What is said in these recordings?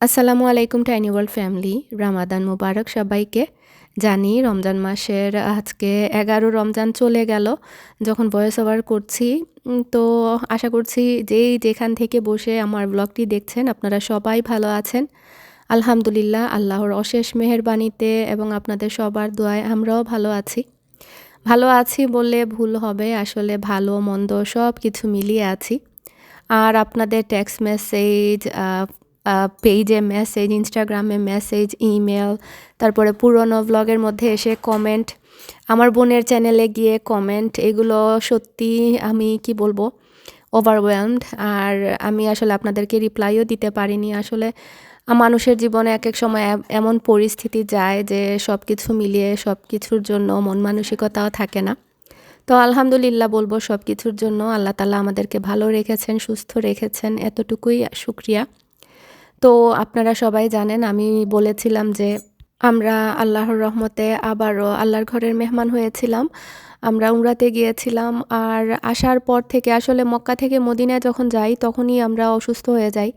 আসসালামু আলাইকুম tiny world family Ramadan মুবারক সবাইকে। জানি রমজান মাসের আজকে এগারো রমজান চলে গেল, যখন ভয়েস ওভার করছি। তো আশা করছি যেই যেখান থেকে বসে আমার ব্লগটি দেখছেন, আপনারা সবাই ভালো আছেন। আলহামদুলিল্লাহ, আল্লাহর অশেষ মেহেরবানিতে এবং আপনাদের সবার দোয়ায় আমরাও ভালো আছি। ভালো আছি বললে ভুল হবে, আসলে ভালো, মন্দ সব কিছু মিলিয়ে আছি। আর আপনাদের টেক্সট মেসেজ পেজে মেসেজ ইনস্টাগ্রামে মেসেজ ইমেল তারপরে পুরনো ব্লগের মধ্যে এসে কমেন্ট আমার বোনের চ্যানেলে গিয়ে কমেন্ট এগুলো সত্যি আমি কি বলব ওভারওয়েলমড আর আমি আসলে আপনাদেরকে রিপ্লাইও দিতে পারিনি। আসলে মানুষের জীবনে এক এক সময় এমন পরিস্থিতি যায় যে সব কিছু মিলিয়ে সব কিছুর জন্য মন মানসিকতাও থাকে না। তো আলহামদুলিল্লাহ বলব সব কিছুর জন্য আল্লাহ তালা আমাদেরকে ভালো রেখেছেন, সুস্থ রেখেছেন, এতটুকুই শুক্রিয়া। তো আপনারা সবাই জানেন, আমি বলেছিলাম যে আমরা আল্লাহর রহমতে আবারও আল্লাহর ঘরের মেহমান হয়েছিলাম। আমরা উমরাতে গিয়েছিলাম আর আসার পর থেকে আসলে মক্কা থেকে মদিনায় যখন যাই তখনই আমরা অসুস্থ হয়ে যাই।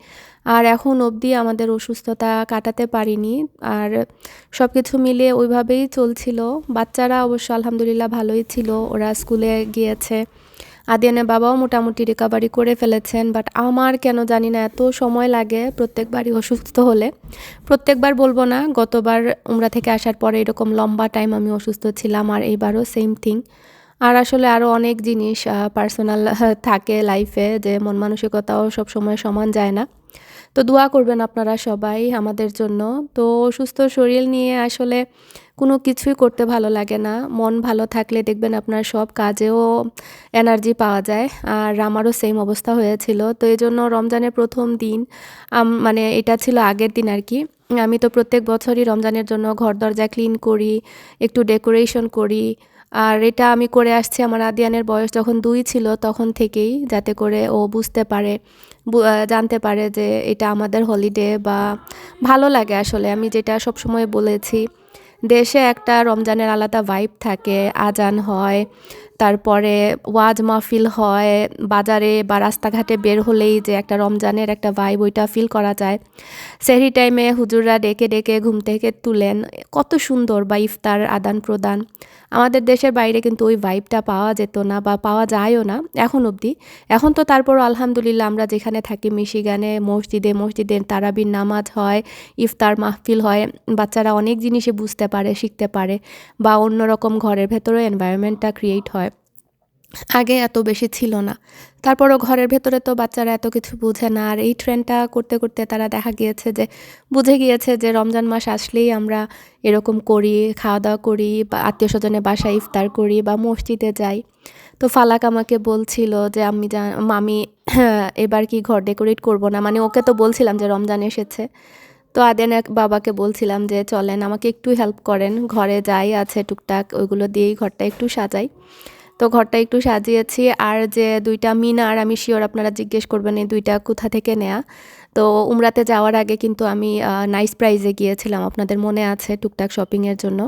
আর এখন অবধি আমাদের অসুস্থতা কাটাতে পারিনি আর সব কিছু মিলিয়ে ওইভাবেই চলছিল। বাচ্চারা অবশ্য আলহামদুলিল্লাহ ভালোই ছিল, ওরা স্কুলে গিয়েছে। আদিয়ানের বাবাও মোটামুটি রিকাভারি করে ফেলেছেন বাট আমার কেন জানি না, এত সময় লাগে প্রত্যেকবারই অসুস্থ হলে। প্রত্যেকবার বলব না, গতবার উমরা থেকে আসার পরে এরকম লম্বা টাইম আমি অসুস্থ ছিলাম আর এইবারও সেম থিং আর আসলে আরও অনেক জিনিস পার্সোনাল থাকে লাইফে যে মন মানসিকতাও সব সময় সমান যায় না। তো দোয়া করবেন আপনারা সবাই আমাদের জন্য। তো সুস্থ শরীর নিয়ে আসলে কোনো কিছুই করতে ভালো লাগে না। মন ভালো থাকলে দেখবেন আপনার সব কাজেও এনার্জি পাওয়া যায়। আর আমারও সেম অবস্থা হয়েছিল। তো এই জন্য রমজানের প্রথম দিন মানে এটা ছিল আগের দিন আর কি। আমি তো প্রত্যেক বছরই রমজানের জন্য ঘর দরজা ক্লিন করি, একটু ডেকোরেশন করি। আর এটা আমি করে আসছি আমার আদিয়ানের বয়স যখন দুই ছিল তখন থেকেই যাতে করে ও বুঝতে পারে জানতে পারে যে এটা আমাদের হলিডে বা ভালো লাগে আসলে। আমি যেটা সবসময় বলেছি, দেশে একটা রমজানের আলাদা ভাইব থাকে, আজান হয় তারপরে ওয়াজ মাহফিল হয়, বাজারে বা রাস্তাঘাটে বের হলেই যে একটা রমজানের একটা ভাইব ওইটা ফিল করা যায়। সেহরি টাইমে হুজুররা ডেকে ডেকে ঘুম থেকে তুলেন। কত সুন্দর বা ইফতার আদান প্রদান। আমাদের দেশের বাইরে কিন্তু ওই ভাইবটা পাওয়া যেত না বা পাওয়া যায়ও না এখন অবধি। এখন তো তারপরও আলহামদুলিল্লাহ আমরা যেখানে থাকি মিশিগানে, মসজিদে মসজিদে তারাবির নামাজ হয়, ইফতার মাহফিল হয়, বাচ্চারা অনেক জিনিসই বুঝতে পারে, শিখতে পারে বা অন্যরকম ঘরের ভেতরে এনভায়রনমেন্টটা ক্রিয়েট হয়। আগে এত বেশি ছিল না। তারপরও ঘরের ভেতরে তো বাচ্চারা এত কিছু বুঝে না, আর এই ট্রেন্ডটা করতে করতে তারা দেখা গিয়েছে যে, বুঝে গিয়েছে যে রমজান মাস আসলেই আমরা এরকম করি খাওয়া দাওয়া করি, বা আত্মীয় স্বজনের বাসায় ইফতার করি, বা মসজিদে যাই। তো ফালাক আমাকে বলছিল যে, আমি যা মামি এবার কি ঘর ডেকোরেট করব না? মানে ওকে তো বলছিলাম যে রমজান এসেছে। তো আদেন এক বাবাকে বলছিলাম যে, চলেন, আমাকে একটু হেল্প করেন, ঘরে যাই আছে টুকটাক, ওইগুলো দিয়েই ঘরটা একটু সাজাই। তো ঘরটা একটু সাজিয়েছি। আর যে দুইটা মিনার আমি শিওর আপনারা জিজ্ঞেস করবেন এই দুইটা কোথা থেকে নেয়া। তো উমরাতে যাওয়ার আগে কিন্তু আমি নাইস প্রাইজে গিয়েছিলাম, আপনাদের মনে আছে টুকটাক শপিংয়ের জন্য।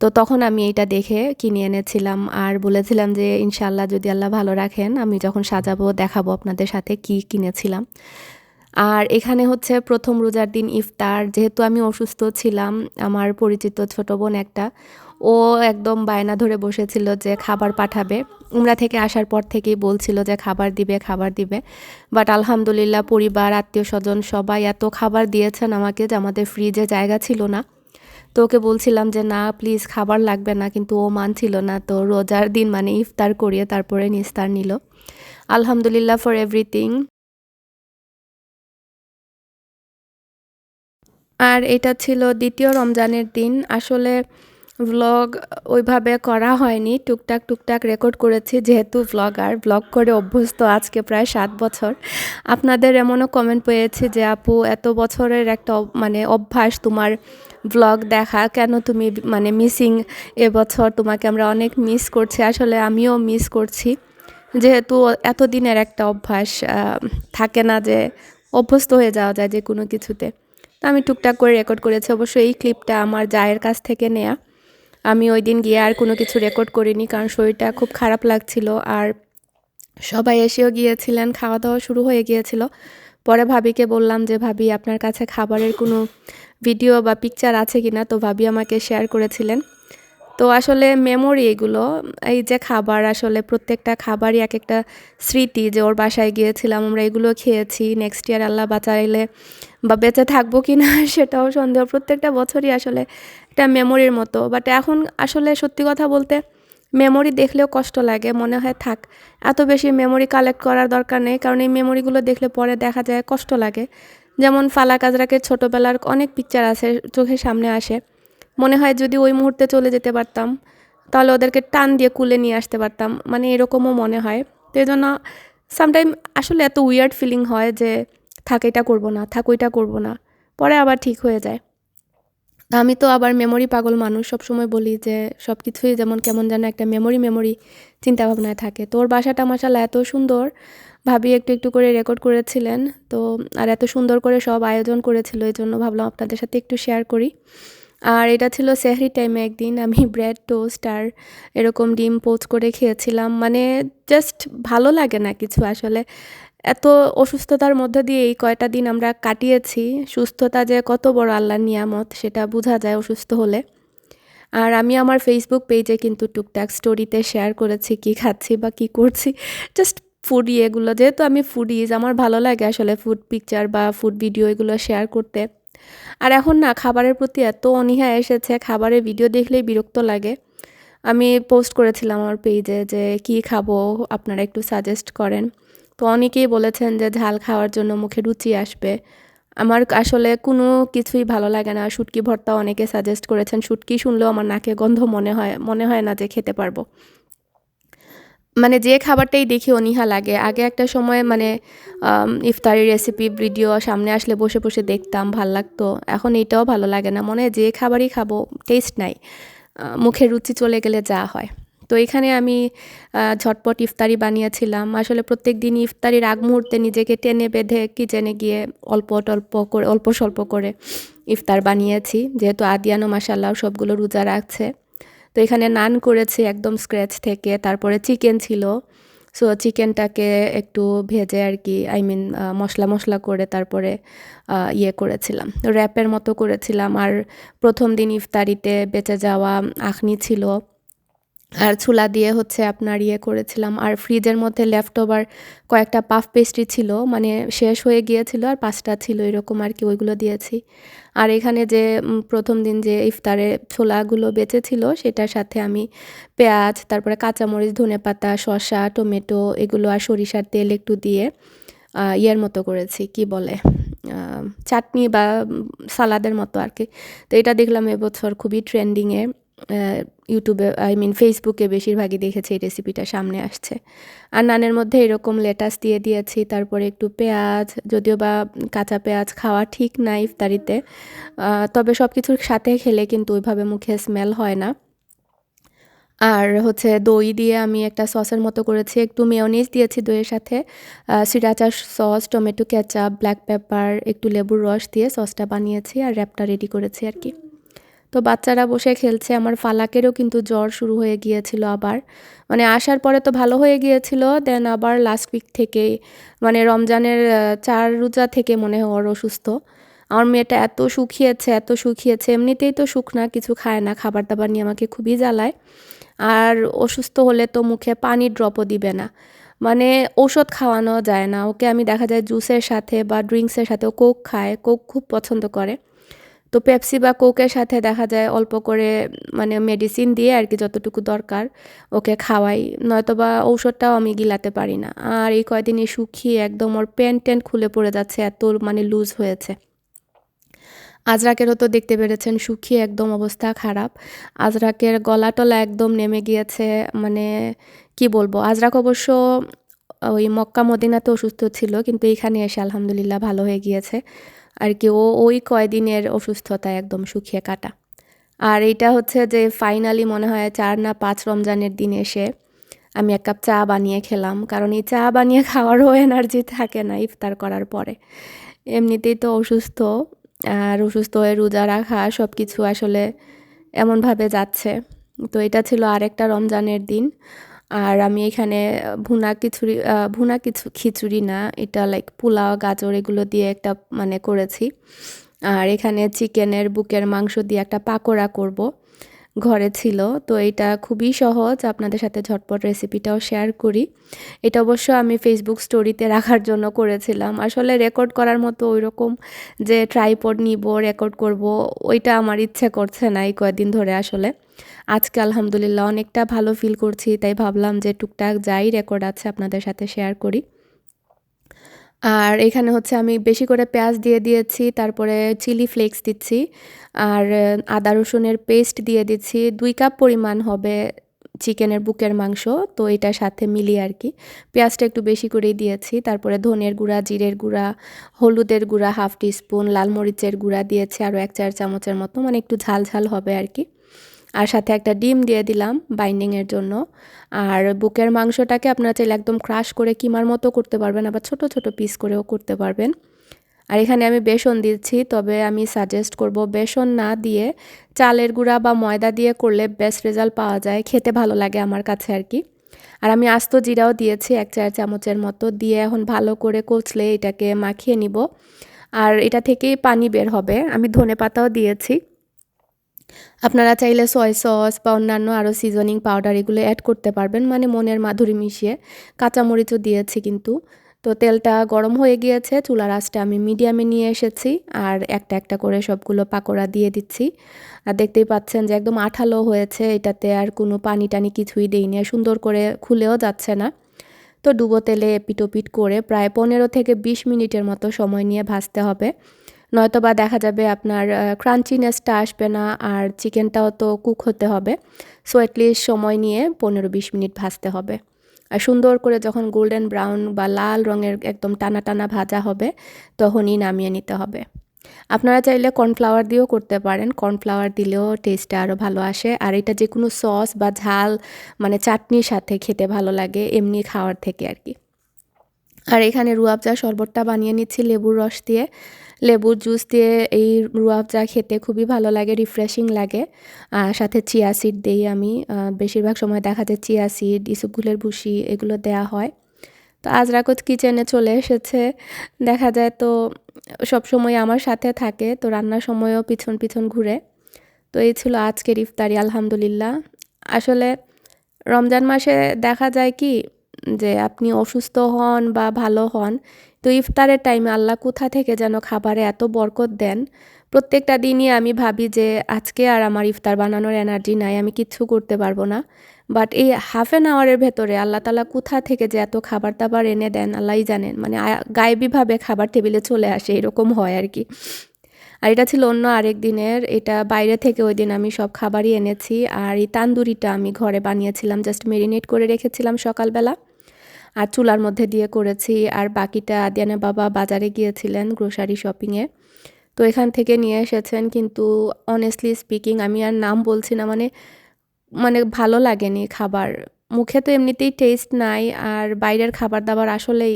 তো তখন আমি এটা দেখে কিনে এনেছিলাম আর বলেছিলাম যে ইনশাল্লাহ যদি আল্লাহ ভালো রাখেন, আমি যখন সাজাবো, দেখাবো আপনাদের সাথে কি কিনেছিলাম। আর এখানে হচ্ছে প্রথম রোজার দিন ইফতার। যেহেতু আমি অসুস্থ ছিলাম, আমার পরিচিত ছোট বোন একটা ও একদম বায়না ধরে বসেছিল যে খাবার পাঠাবে। উমরা থেকে আসার পর থেকেই বলছিল যে খাবার দিবে খাবার দিবে। বাট আলহামদুলিল্লাহ পরিবার, আত্মীয় স্বজন সবাই এত খাবার দিয়েছেন আমাকে যে আমাদের ফ্রিজে জায়গা ছিল না। তো ওকে বলছিলাম যে, না প্লিজ খাবার লাগবে না। কিন্তু ও মানছিল না। তো রোজার দিন মানে ইফতার করিয়ে তারপরে নিস্তার নিল। আলহামদুলিল্লাহ ফর এভরিথিং আর এটা ছিল দ্বিতীয় রমজানের দিন। আসলে ভ্লগ ওইভাবে করা হয়নি। টুকটাক টুকটাক রেকর্ড করেছি, যেহেতু ভ্লগার ভ্লগ করে অভ্যস্ত আজকে প্রায় সাত বছর। আপনাদের এমনও কমেন্ট পেয়েছি যে, আপু, এত বছরের একটা মানে অভ্যাস তোমার ভ্লগ দেখা, কেন তুমি মানে মিসিং এবছর? তোমাকে আমরা অনেক মিস করছি। আসলে আমিও মিস করছি। যেহেতু এতদিনের একটা অভ্যাস থাকে না যে অভ্যস্ত হয়ে যাওয়া যায় যে কোনো কিছুতে। তো আমি টুকটাক করে রেকর্ড করেছি। অবশ্য এই ক্লিপটা আমার জায়ের কাছ থেকে নেয়া। আমি ওই দিন গিয়ে আর কোনো কিছু রেকর্ড করিনি কারণ শরীরটা খুব খারাপ লাগছিল। আর সবাই এসেও গিয়েছিলেন খাওয়া দাওয়া শুরু হয়ে গিয়েছিল। পরে ভাবিকে বললাম যে, ভাবি, আপনার কাছে খাবারের কোনো ভিডিও বা পিকচার আছে কিনা? তো ভাবি আমাকে শেয়ার করেছিলেন। তো আসলে মেমোরি এগুলো, এই যে খাবার, আসলে প্রত্যেকটা খাবারই এক একটা স্মৃতি যে, ওর বাসায় গিয়েছিলাম, আমরা এগুলো খেয়েছি নেক্সট ইয়ার আল্লাহ বাঁচাইলে বা বেঁচে থাকব কি না সেটাও সন্দেহ। প্রত্যেকটা বছরই আসলে একটা মেমোরির মতো। বাট এখন আসলে সত্যি কথা বলতে মেমোরি দেখলেও কষ্ট লাগে, মনে হয় থাক। এত বেশি মেমোরি কালেক্ট করার দরকার নেই, কারণ এই মেমোরিগুলো দেখলে পরে দেখা যায় কষ্ট লাগে। যেমন ফালাক আজরাকের ছোটোবেলার অনেক পিকচার আছে, চোখের সামনে আসে। মনে হয় যদি ওই মুহূর্তে চলে যেতে পারতাম, তাহলে ওদেরকে টান দিয়ে কুলে নিয়ে আসতে পারতাম। মানে এরকমও মনে হয়। তো এই জন্য সামটাইম আসলে এত উইয়ার্ড ফিলিং হয় যে, থাক, এটা করব না, থাক, ওইটা করব না। পরে আবার ঠিক হয়ে যায়। আমি তো আবার মেমোরি পাগল মানুষ। সবসময় বলি যে সব কিছুই যেমন কেমন যেন একটা মেমোরি মেমোরি চিন্তাভাবনায় থাকে। তোর বাসাটা মাসাল্লাহ এত সুন্দর। ভাবি একটু একটু করে রেকর্ড করেছিলেন। তো, আর এত সুন্দর করে সব আয়োজন করেছিল এই জন্য ভাবলাম আপনাদের সাথে একটু শেয়ার করি। আর এটা ছিল সেহরি টাইমে একদিন আমি ব্রেড টোস্ট আর এরকম ডিম পোচ করে খেয়েছিলাম। মানে জাস্ট ভালো লাগে না কিছু আসলে। এত অসুস্থতার মধ্যে দিয়ে এই কয়টা দিন আমরা কাটিয়েছি, সুস্থতা যে কত বড় আল্লাহর নিয়ামত, সেটা বোঝা যায় অসুস্থ হলে। আর আমি আমার ফেসবুক পেজে কিন্তু টুকটাক স্টোরিতে শেয়ার করেছি, কি খাচ্ছি বা কি করছি জাস্ট ফুডি এগুলো যেহেতু আমি ফুডিজ আমার ভালো লাগে আসলে ফুড পিকচার বা ফুড ভিডিও এগুলো শেয়ার করতে। আর এখন না, খাবারের প্রতি এত অনীহা এসেছে, খাবারের ভিডিও দেখলেই বিরক্ত লাগে। আমি পোস্ট করেছিলাম আমার পেজে যে কি খাব, আপনারা একটু সাজেস্ট করেন। তো অনেকেই বলেছেন যে ঝাল খাওয়ার জন্য মুখে রুচি আসবে। আমার আসলে কোনো কিছুই ভালো লাগে না। শুটকি ভর্তা অনেকে সাজেস্ট করেছেন। শুটকি শুনলেও আমার নাকে গন্ধ মনে হয় মনে হয় না যে খেতে পারব। মানে যে খাবারটাই দেখি অনীহা লাগে। আগে একটা সময় মানে ইফতারি রেসিপি ভিডিও সামনে আসলে বসে বসে দেখতাম, ভালো লাগতো। এখন এইটাও ভালো লাগে না। মনে হয় যে খাবারই খাব টেস্ট নাই। মুখে রুচি চলে গেলে যা হয়। তো এখানে আমি ঝটপট ইফতারি বানিয়েছিলাম। আসলে প্রত্যেক দিন ইফতারির আগ মুহূর্তে নিজেকে টেনে বেঁধে কিচেনে গিয়ে অল্প টল্প করে, অল্প স্বল্প করে ইফতার বানিয়েছি। যেহেতু আদিয়ানো মাসাল্লাহ সবগুলো রোজা রাখছে। তো এখানে নান করেছি একদম স্ক্র্যাচ থেকে, তারপরে চিকেন ছিল। সো চিকেনটাকে একটু ভেজে আর কি আই মিন মশলা মশলা করে তারপরে ইয়ে করেছিলাম। র্যাপের মতো করেছিলাম। আর প্রথম দিন ইফতারিতে বেঁচে যাওয়া আখনি ছিল। আর ছুলা দিয়ে হচ্ছে আপনার ইয়ে করেছিলাম। আর ফ্রিজের মধ্যে লেফট ওভার কয়েকটা পাফ পেস্ট্রি ছিল মানে শেষ হয়ে গিয়েছিল আর পাঁচটা ছিল, এরকম আর কি ওইগুলো দিয়েছি। আর এখানে যে প্রথম দিন যে ইফতারে ছোলাগুলো বেঁচেছিল, সেটার সাথে আমি পেঁয়াজ, তারপরে কাঁচামরিচ ধনে পাতা শসা, টমেটো, এগুলো আর সরিষার তেল একটু দিয়ে ইয়ের মতো করেছি, কি বলে চাটনি বা সালাদের মতো আর কি। তো এটা দেখলাম এবছর খুবই ট্রেন্ডিংয়ে ইউটিউবে আই মিন ফেসবুকে বেশিরভাগই দেখেছি এই রেসিপিটা সামনে আসছে। আর নানের মধ্যে এরকম লেটাস দিয়ে দিয়েছি, তারপরে একটু পেঁয়াজ, যদিও বা কাঁচা পেঁয়াজ খাওয়া ঠিক না ইফতারিতে তবে সব কিছুর সাথে খেলে কিন্তু ওইভাবে মুখে স্মেল হয় না। আর হচ্ছে দই দিয়ে আমি একটা সসের মতো করেছি, একটু মেয়নিজ দিয়েছি দইয়ের সাথে sriracha sauce tomato ketchup black pepper একটু লেবুর রস দিয়ে সসটা বানিয়েছি আর র্যাপটা রেডি করেছি আর কি। তো বাচ্চারা বসে খেলছে, আমার ফালাকেরও কিন্তু জ্বর শুরু হয়ে গিয়েছিল আবার। মানে আসার পরে তো ভালো হয়ে গিয়েছিল দেন আবার লাস্ট উইক থেকে মানে রমজানের চার রোজা থেকে মনে হয় ওর অসুস্থ। আমার মেয়েটা এত শুকিয়েছে এত শুকিয়েছে, এমনিতেই তো শুকনা কিছু খায় না খাবার দাবার নিয়ে আমাকে খুবই জ্বালায়। আর অসুস্থ হলে তো মুখে পানি ড্রপও দিবে না। মানে ঔষধ খাওয়ানো যায় না, ওকে আমি দেখা যায় জুসের সাথে বা ড্রিঙ্কসের সাথে কোক খায় কোক খুব পছন্দ করে। তো পেপসি বা কোকের সাথে দেখা যায় অল্প করে মানে মেডিসিন দিয়ে আর কি যতটুকু দরকার ওকে খাওয়াই। নয়তো বা ঔষধটাও আমি গিলাতে পারি না। আর এই কয়দিনে শুকিয়ে একদম ওর প্যান্ট ট্যান্ট খুলে পড়ে যাচ্ছে, এত মানে লুজ হয়েছে। আজরাকেরও তো দেখতে পেরেছেন শুকিয়ে একদম অবস্থা খারাপ। আজরাকের গলা টলা একদম নেমে গিয়েছে মানে কি বলব? আজরাক অবশ্য ওই মক্কা মদিনাতে অসুস্থ ছিল, কিন্তু এইখানে এসে আলহামদুলিল্লাহ ভালো হয়ে গিয়েছে। আর কি, ও ওই কয়দিনের অসুস্থতা একদম শুকিয়ে কাটা। আর এইটা হচ্ছে যে ফাইনালি মনে হয় চার না পাঁচ রমজানের দিন এসে আমি এক কাপ চা বানিয়ে খেলাম, কারণ এই চা বানিয়ে খাওয়ারও এনার্জি থাকে না ইফতার করার পরে। এমনিতেই তো অসুস্থ, আর অসুস্থ হয়ে রোজা রাখা সব কিছু আসলে এমনভাবে যাচ্ছে। তো এটা ছিল আরেকটা রমজানের দিন। আর আমি এখানে ভুনা খিচুড়ি ভুনা কিছু, খিচুড়ি না, এটা লাইক পোলাও, গাজর এগুলো দিয়ে একটা মানে করেছি। আর এখানে চিকেনের বুকের মাংস দিয়ে একটা পাকোড়া করব। ঘরে ছিল, তো এটা খুবই সহজ, আপনাদের সাথে ঝটপট রেসিপিটাও শেয়ার করি। এটা অবশ্য আমি ফেসবুক স্টোরিতে রাখার জন্য করেছিলাম। আসলে রেকর্ড করার মতো ওই রকম যে ট্রাইপড নিব রেকর্ড করব, ওইটা আমার ইচ্ছে করছে না এই কয়েকদিন ধরে আসলে। আজকে আলহামদুলিল্লাহ অনেকটা ভালো ফিল করছি, তাই ভাবলাম যে টুকটাক যাই রেকর্ড আছে আপনাদের সাথে শেয়ার করি। আর এখানে হচ্ছে আমি বেশি করে পেঁয়াজ দিয়ে দিয়েছি, তারপরে চিলি ফ্লেক্স দিচ্ছি, আর আদা রসুনের পেস্ট দিয়ে দিচ্ছি। দুই কাপ পরিমাণ হবে চিকেনের বুকের মাংস, তো এটার সাথে মিলিয়ে আর কি। পেঁয়াজটা একটু বেশি করেই দিয়েছি, তারপরে ধনের গুঁড়া, জিরের গুঁড়া, হলুদের গুঁড়া, হাফ টিস্পুন লাল মরিচের গুঁড়া দিয়েছি, আরও এক চার চামচের মতো মানে একটু ঝাল ঝাল হবে আর কি। আর সাথে একটা ডিম দিয়ে দিলাম বাইন্ডিংয়ের জন্য। আর বুকের মাংসটাকে আপনারা চাইলে একদম ক্রাশ করে কিমার মতো করতে পারবেন, আবার ছোট ছোট পিস করেও করতে পারবেন। আর এখানে আমি বেসন দিচ্ছি, তবে আমি সাজেস্ট করব বেসন না দিয়ে চালের গুঁড়া বা ময়দা দিয়ে করলে বেস্ট রেজাল্ট পাওয়া যায়, খেতে ভালো লাগে আমার কাছে আর কি। আর আমি আস্ত জিরাও দিয়েছি, এক চার চামচের মতো, দিয়ে এখন ভালো করে কচলে এটাকে মাখিয়ে নিব। আর এটা থেকেই পানি বের হবে, আমি ধনে পাতাও দিয়েছি। আপনারা চাইলে সয় সস বা অন্যান্য আরও সিজনিং পাউডার এগুলো অ্যাড করতে পারবেন মানে মনের মাধুরী মিশিয়ে। কাঁচামরিচও দিয়েছি কিন্তু। তো তেলটা গরম হয়ে গিয়েছে, চুলার আঁচটা আমি মিডিয়ামে নিয়ে এসেছি আর একটা একটা করে সবগুলো পাকোড়া দিয়ে দিচ্ছি। আর দেখতেই পাচ্ছেন যে একদম আঠালো হয়েছে, এটাতে আর কোনো পানি টানি কিছুই দেইনি সুন্দর করে খুলেও যাচ্ছে না। তো ডুবো তেলে পিটোপিট করে প্রায় পনেরো থেকে বিশ মিনিটের মতো সময় নিয়ে ভাজতে হবে। নয়তো বা দেখা যাবে আপনার ক্রাঞ্চিনেসটা আসবে না আর চিকেনটাও তো কুক হতে হবে। সো অ্যাটলিস্ট সময় নিয়ে পনেরো বিশ মিনিট ভাজতে হবে। আর সুন্দর করে যখন গোল্ডেন ব্রাউন বা লাল রঙের একদম টানা টানা ভাজা হবে, তখনই নামিয়ে নিতে হবে। আপনারা চাইলে কর্নফ্লাওয়ার দিয়েও করতে পারেন। কর্নফ্লাওয়ার দিলেও টেস্টটা আরও ভালো আসে। আর এটা যে কোনো সস বা ঝাল মানে চাটনির সাথে খেতে ভালো লাগে, এমনি খাওয়ার থেকে আর কি। আর এখানে রুয়াবজা শরবতটা বানিয়ে নিচ্ছি লেবুর রস দিয়ে। লেবুর জুস দিয়ে এই রুয়াবজা খেতে খুবই ভালো লাগে রিফ্রেশিং লাগে। আর সাথে চিয়া সিড দিই আমি বেশিরভাগ সময় দেখা যায় চিয়া সিড ইসুপগুলের ভুসি এগুলো দেয়া হয়। তো আজ রাকত কিচেনে চলে এসেছে। দেখা যায় তো সব সময় আমার সাথে থাকে, তো রান্নার সময়ও পিছন পিছন ঘুরে। তো এই ছিল আজকের ইফতারি, আলহামদুলিল্লাহ। আসলে রমজান মাসে দেখা যায় কি যে আপনি অসুস্থ হন বা ভালো হন, তো ইফতারের টাইমে আল্লাহ কোথা থেকে যেন খাবারে এত বরকত দেন? প্রত্যেকটা দিনই আমি ভাবি যে আজকে আর আমার ইফতার বানানোর এনার্জি নাই, আমি কিচ্ছু করতে পারব না। বাট এই হাফ অ্যান আওয়ারের ভেতরে আল্লাহ তালা কোথা থেকে যে এত খাবার দাবার এনে দেন, আল্লাহই জানেন। মানে গায়েবীভাবে খাবার টেবিলে চলে আসে, এরকম হয় আর কি। আর এটা ছিল অন্য আরেক দিনের, এটা বাইরে থেকে ওই দিন আমি সব খাবারই এনেছি। আর এই তান্দুরিটা আমি ঘরে বানিয়েছিলাম জাস্ট মেরিনেট করে রেখেছিলাম সকালবেলা। আর চুলার মধ্যে দিয়ে করেছি। আর বাকিটা আদিয়ানা বাবা বাজারে গিয়েছিলেন গ্রোসারি শপিংয়ে তো এখান থেকে নিয়ে এসেছেন কিন্তু অনেস্টলি স্পিকিং আমি আর নাম বলছি না মানে মানে ভালো লাগেনি খাবার। মুখে তো এমনিতেই টেস্ট নাই আর বাইরের খাবার দাবার আসলেই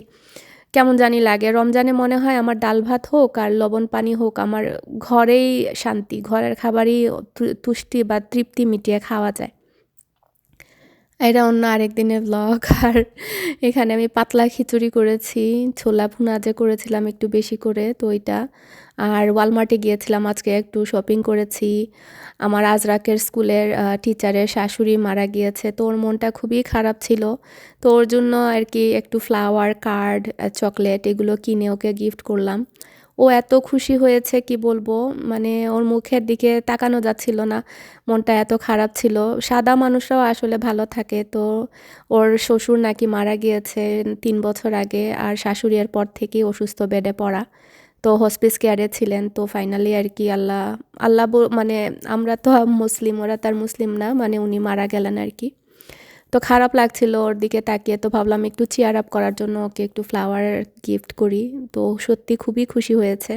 কেমন জানি লাগে। রমজানে মনে হয় আমার ডাল ভাত হোক আর লবণ পানি হোক আমার ঘরেই শান্তি, ঘরের খাবারই তুষ্টি বা তৃপ্তি মিটিয়ে খাওয়া যায়। এটা অন্য আরেক দিনের ব্লগ আর এখানে আমি পাতলা খিচুড়ি করেছি, ছোলা ভুনা যে করেছিলাম একটু বেশি করে, তো ওইটা। আর ওয়ালমার্টে গিয়েছিলাম, আজকে একটু শপিং করেছি। আমার আজরাকের স্কুলের টিচারের শাশুড়ি মারা গিয়েছে, তো ওর মনটা খুবই খারাপ ছিল। তো ওর জন্য আর কি একটু ফ্লাওয়ার কার্ড চকলেট এগুলো কিনে ওকে গিফট করলাম। ও এত খুশি হয়েছে, কি বলব? মানে ওর মুখের দিকে তাকানো যাচ্ছিল না, মনটা এত খারাপ ছিল। সাদা মানুষরাও আসলে ভালো থাকে। তো ওর শ্বশুর নাকি মারা গিয়েছে তিন বছর আগে আর শাশুড়ির পর থেকেই অসুস্থ বেডে পড়া। তো হসপিস কেয়ারে ছিলেন। তো ফাইনালি আর কি আল্লাহ আল্লাহ মানে আমরা তো মুসলিম, ওরা তার মুসলিম না মানে উনি মারা গেলেন আর কি। তো খারাপ লাগছিল ওর দিকে তাকিয়ে, তো ভাবলাম একটু চেয়ার আপ করার জন্য ওকে একটু ফ্লাওয়ার গিফট করি। তো সত্যি খুবই খুশি হয়েছে।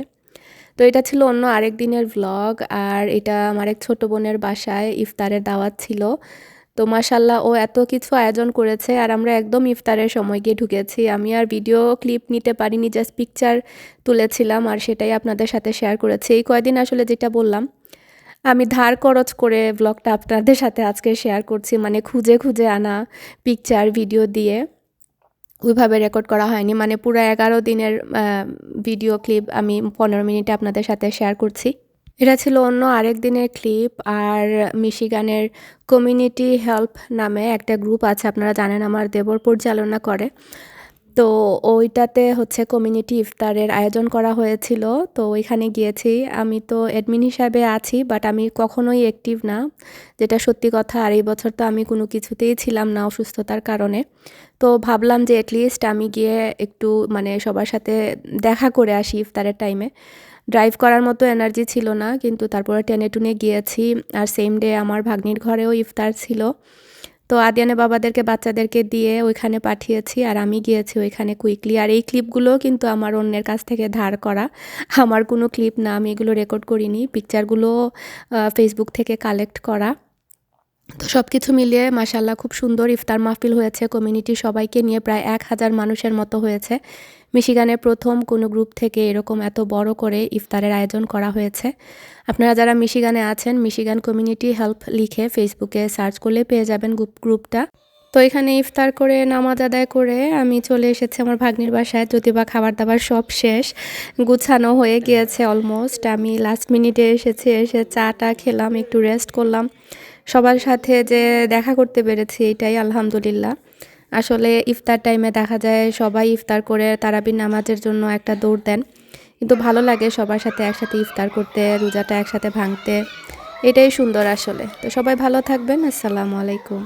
তো এটা ছিল অন্য আরেক দিনের ভ্লগ আর এটা আমার এক ছোটো বোনের বাসায় ইফতারের দাওয়াত ছিল। তো মাসাল্লাহ ও এত কিছু আয়োজন করেছে, আর আমরা একদম ইফতারের সময় গিয়ে ঢুকেছি। আমি আর ভিডিও ক্লিপ নিতে পারিনি জাস্ট পিকচার তুলেছিলাম, আর সেটাই আপনাদের সাথে শেয়ার করেছি। এই কয়দিন আসলে যেটা বললাম আমি ধার খরচ করে ব্লগটা আপনাদের সাথে আজকে শেয়ার করছি। মানে খুঁজে খুঁজে আনা পিকচার ভিডিও দিয়ে। ওইভাবে রেকর্ড করা হয়নি। মানে পুরো এগারো দিনের ভিডিও ক্লিপ আমি পনেরো মিনিটে আপনাদের সাথে শেয়ার করছি। এটা ছিল অন্য আরেক দিনের ক্লিপ আর মিশিগানের কমিউনিটি হেল্প নামে একটা গ্রুপ আছে। আপনারা জানেন আমার দেবর পরিচালনা করে। তো ওইটাতে হচ্ছে কমিউনিটি ইফতারের আয়োজন করা হয়েছিল। তো ওইখানে গিয়েছি। আমি তো অ্যাডমিন হিসাবে আছি বাট আমি কখনোই অ্যাক্টিভ না। যেটা সত্যি কথা, আর এই বছর তো আমি কোনো কিছুতেই ছিলাম না অসুস্থতার কারণে। তো ভাবলাম যে অ্যাটলিস্ট আমি গিয়ে একটু মানে সবার সাথে দেখা করে আসি ইফতারের টাইমে ড্রাইভ করার মতো এনার্জি ছিল না, কিন্তু তারপরে টেনে টুনে গিয়েছি। আর সেম ডে আমার ভাগ্নির ঘরেও ইফতার ছিল। তো আদিয়ানে বাবাদেরকে, বাচ্চাদেরকে দিয়ে ওইখানে পাঠিয়েছি আর আমি গিয়েছি ওইখানে কুইকলি আর এই ক্লিপগুলো কিন্তু আমার অন্যের কাছ থেকে ধার করা। আমার কোনো ক্লিপ না, আমি এগুলো রেকর্ড করিনি। পিকচারগুলো ফেসবুক থেকে কালেক্ট করা। তো সব কিছু মিলিয়ে মাসাল্লাহ খুব সুন্দর ইফতার মাহফিল হয়েছে। কমিউনিটি সবাইকে নিয়ে প্রায় এক হাজার মানুষের মতো হয়েছে। মিশিগানের প্রথম কোনো গ্রুপ থেকে এরকম এত বড় করে ইফতারের আয়োজন করা হয়েছে। আপনারা যারা মিশিগানে আছেন, মিশিগান কমিউনিটি হেল্প লিখে ফেসবুকে সার্চ করলে পেয়ে যাবেন গ্রুপ, গ্রুপটা। তো এখানে ইফতার করে, নামাজ আদায় করে আমি চলে এসেছি আমার ভাগ্নির বাসায়। যদি বা খাবার দাবার সব শেষ, গুছানো হয়ে গিয়েছে অলমোস্ট আমি লাস্ট মিনিটে এসেছি, এসে চাটা খেলাম, একটু রেস্ট করলাম। সবার সাথে যে দেখা করতে পেরেছি, এটাই আলহামদুলিল্লাহ। আসলে ইফতার টাইমে দেখা যায় সবাই ইফতার করে তারাবির নামাজের জন্য একটা দৌড় দেন। কিন্তু ভালো লাগে সবার সাথে একসাথে ইফতার করতে, রোজাটা একসাথে ভাঙতে। এটাই সুন্দর আসলে। তো সবাই ভালো থাকবেন। আসসালামু আলাইকুম।